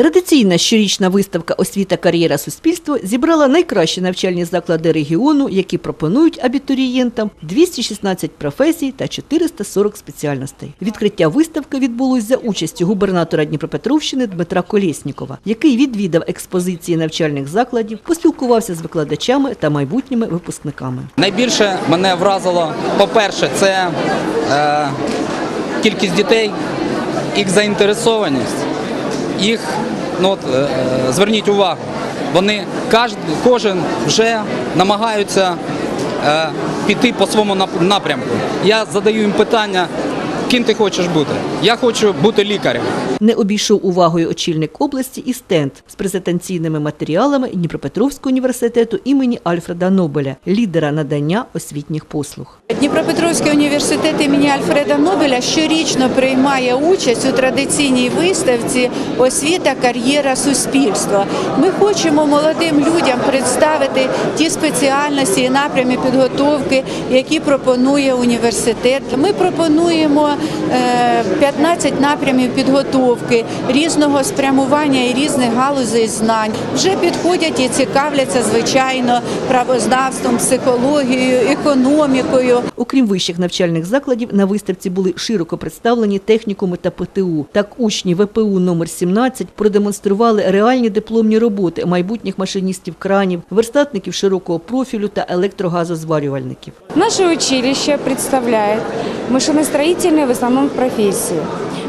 Традиційна щорічна виставка Освіта, кар'єра, суспільство зібрала найкращі навчальні заклади регіону, які пропонують абітурієнтам 216 професій та 440 спеціальностей. Відкриття виставки відбулось за участю губернатора Дніпропетровщини Дмитра Колєснікова, який відвідав експозиції навчальних закладів, поспілкувався з викладачами та майбутніми випускниками. Найбільше мене вразило, по-перше, це е, кількість дітей, їх заінтересованість, їх, ну от, е, е, зверніть увагу, вони кожен, вже намагаються е, піти по своєму нап- напрямку. Я задаю їм питання, ким ти хочеш бути? Я хочу бути лікарем. Не обійшов увагою очільник області і стенд з презентаційними матеріалами Дніпропетровського університету імені Альфреда Нобеля, лідера надання освітніх послуг. Дніпропетровський університет імені Альфреда Нобеля щорічно приймає участь у традиційній виставці Освіта, кар'єра, суспільство. Ми хочемо молодим людям представити ті спеціальності і напрями підготовки, які пропонує університет. Ми пропонуємо 15 напрямів підготовки різного спрямування і різних галузей знань. Вже підходять і цікавляться звичайно правознавством, психологією, економікою. Окрім вищих навчальних закладів, на виставці були широко представлені технікуми та ПТУ. Так учні ВПУ номер 17 продемонстрували реальні дипломні роботи майбутніх машиністів кранів, верстатників широкого профілю та електрогазозварювальників. Наше училище представляет машиностроительные в основном профессии.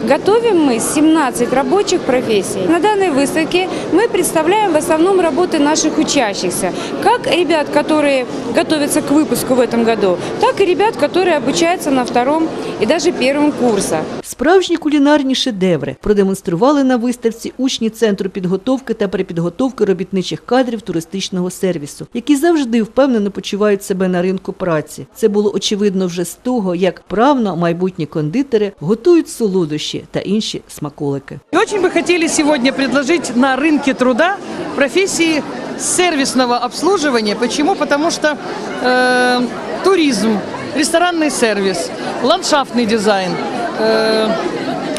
Готовим мы 17 рабочих профессий. На данной выставке мы представляем в основном работы наших учащихся. Как ребят, которые готовятся к выпуску в этом году, так и ребят, которые обучаются на втором и даже первом курсах. Справжні кулінарні шедеври продемонстрували на виставці учні центру підготовки та перепідготовки робітничих кадрів туристичного сервісу, які завжди впевнено почувають себе на ринку праці. Це було очевидно вже з того, як правно майбутні кондитери готують солодощі та інші смаколики. И очень бы хотели сегодня предложить на рынке труда профессии сервисного обслуживания. Почему? Потому что э, туризм, ресторанный сервис, ландшафтный дизайн, э,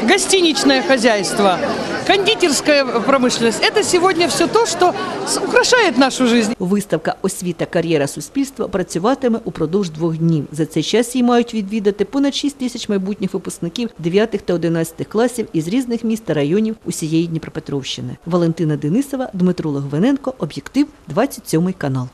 гостиничное хозяйство, кондитерская промышленность – это сегодня все то, что с- украшает нашу жизнь. Виставка Освіта, кар'єра, суспільства працюватиме упродовж двох днів. За цей час її мають відвідати понад 6 тисяч майбутніх випускників 9 та 11 класів із різних міст та районів усієї Дніпропетровщини. Валентина Денисова, Дмитро Логвиненко, Об'єктив, 27 канал.